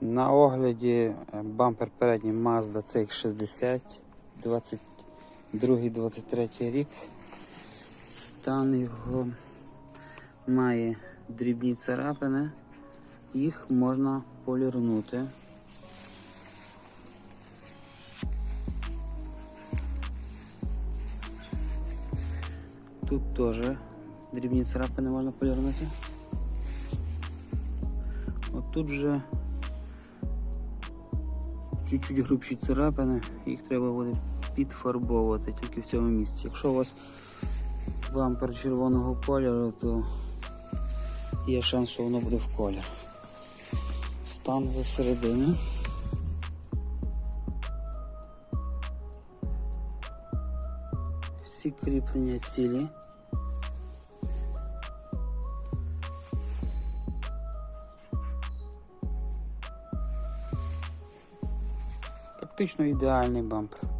На огляді е, бампер передній Mazda CX-60 22-23 рік. Стан його має дрібні царапини, їх можна полірнути. Тут теж дрібні царапини можна полірнути. От тут вже чуть-чуть грубші царапини, їх треба буде підфарбовувати тільки в цьому місці. Якщо у вас бампер червоного кольору, то є шанс, що воно буде в колір. Стан за середини. Всі кріплення цілі. Практично ідеальний бампер.